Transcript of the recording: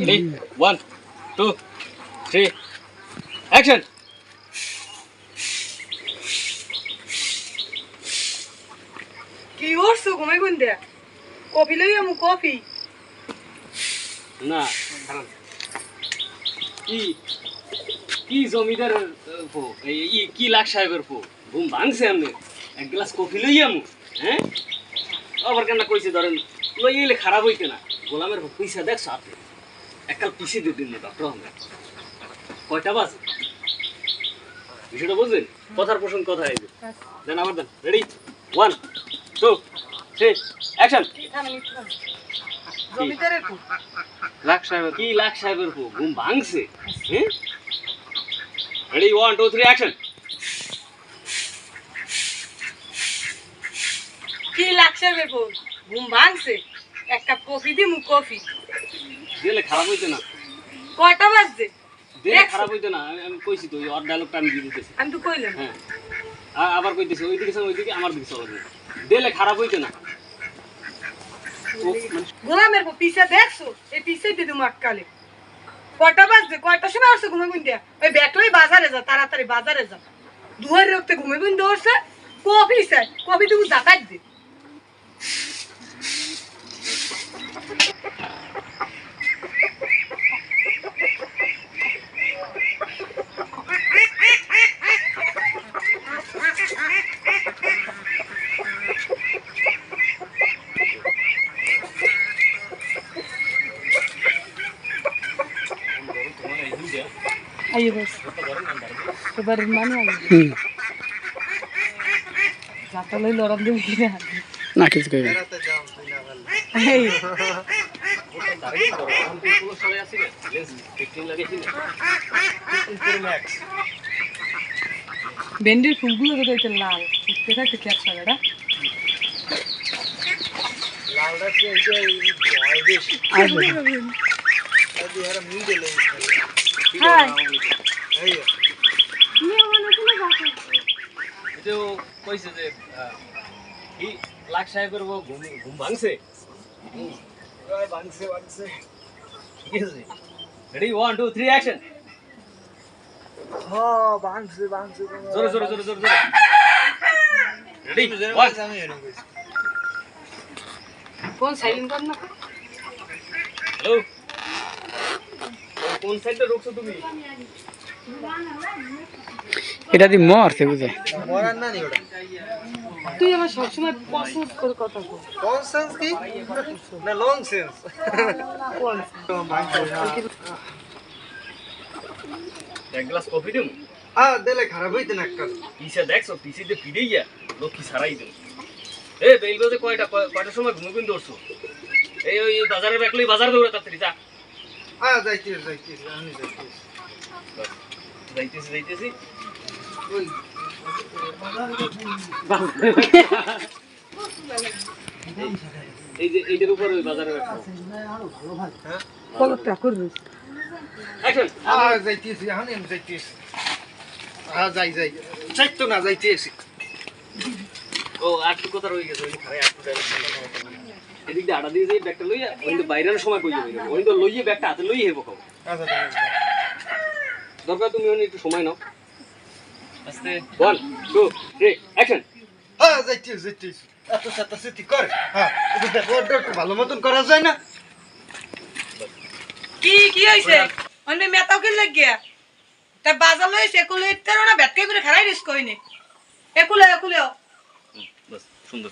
Ready one two three action কি করছ ঘুমাই গুন দেয়া কফি লই আমু কফি। না। কি কি জমিদার ই- কি লাখ সাহেবের ফো ঘুম ভাঙছে আপনি এক গ্লাস কফি লই আমু হ্যাঁ? আবার কেন কইছে ধরেন লই এলে খারাপ হইতে না। গোলামের পয়সা দেখছ আপনি এককাল পিছিয়ে দিয়ে দিন ডক্টর আমরা কয়টা বাজে? বিষয়টা বুঝলেন? কথার প্রসঙ্গ কথা এই দেন আবার দেন। Ready one two three action lakh সাহেবের কি লাখ সাহেবের পো? ঘুম ভাঙছে। হ্যাঁ ready one two three action কি লাগছে বেবো ঘুম ভাঙছে। এক কাপ কফি দিমু কফি। দিলে খারাপ হইতো না। কয়টা বাজছে? দিলে খারাপ হইতো না। আমি কইছি তো ওর ডায়লগটা আমি দিয়ে দিতেছি। আমি তো কইলাম। হ্যাঁ। আবার কইতেছি ওই দিকে ওই দিকে আমার দিকে চলো দিলে খারাপ হইতো না। মানে গোলামের পো পিছে দেখছ? এই এককালে কয়টা বাজছে? কয়টা সময় আসছে ঘুমাই গুন দেয়া ওই ব্যাট বাজারে যা তাড়াতাড়ি বাজারে যা। দুয়ার রক্তে ঘুমাই গুন দৌড়ছে কফি চাই কফি দিমু জাকাত দে। আইয়ে বস এবার মানে আইয়ে যাতা লই লড়াম দেব কি না না কিছু কইবে না। এই ভেন্ডির ফুলগুলো তো দেখতে লাল দেখতে থাকতে কি আচ্ছা বেটা হাই এটাও কইছে যে আহ, কি লাখ সাহেবের বউ ঘুম ঘুম ভাঙছে ভাঙছে ভাঙছে ঠিক আছে ready one two three action জোরে জোরে জোরে জোরে জোরে রেডি ওয়ান ফোন সাইলেন্ট কর না হ্যালো কোন সাইডে রুকছো তুমি? এটা দি মরছে বুঝে। তুই আমার সবসময় পছন্দ করে কথা বল। কোন এক গ্লাস কফি দিম? খারাপ হইতে না একটা। পিছে দেখছ পিছে দিয়ে পিড়ে গিয়া লক্ষ্মী সারাই দিম এ বেল বাজে কয়টা কয়- কয়টার সময় ঘুমে কিন্তু দৌড়ছো এই ওই বাজারে রাখলেই বাজার দৌড়ে তাড়াতাড়ি যা। হ্যাঁ যাইতেছি যাইতেছি আমি যাইতেছি। যাইতেছি যাইতেছি। ওই এই যে এইটার উপরে ওই বাজারে রাখো কলকটা করে। রইছে হ্যাঁ যাইতেছি এখন আমি যাইতেছি। হ্যাঁ যাই যাই। চাইতো না যাইতেছি। ও আর কথা রয়ে গেছে ওই খারাই আর তো এদিক দিয়ে আটা দিয়ে যাই ব্যাগটা লইয়া ওই তো বাইরের সময় কই যাবে ওই তো লইয়ে ব্যাগটা হাতে লইয়ে হেবো খাও আচ্ছা। দরকার তুমি একটু সময় নাও। আস্তে। ওয়ান টু থ্রি অ্যাকশন হ্যাঁ যাইতেছি যাইতেছি এত সাথে স্মৃতি করে। হ্যাঁ দেখো একটু ভালো মতন করা যায় না। কি কি হইছে? অন্য মেতাও কি লাগিয়া? তা বাজার লইছে একুলে ইত্তার না ব্যাটকে করে খারাই রিস্ক কইনি একুলে একুলে বাস সুন্দর।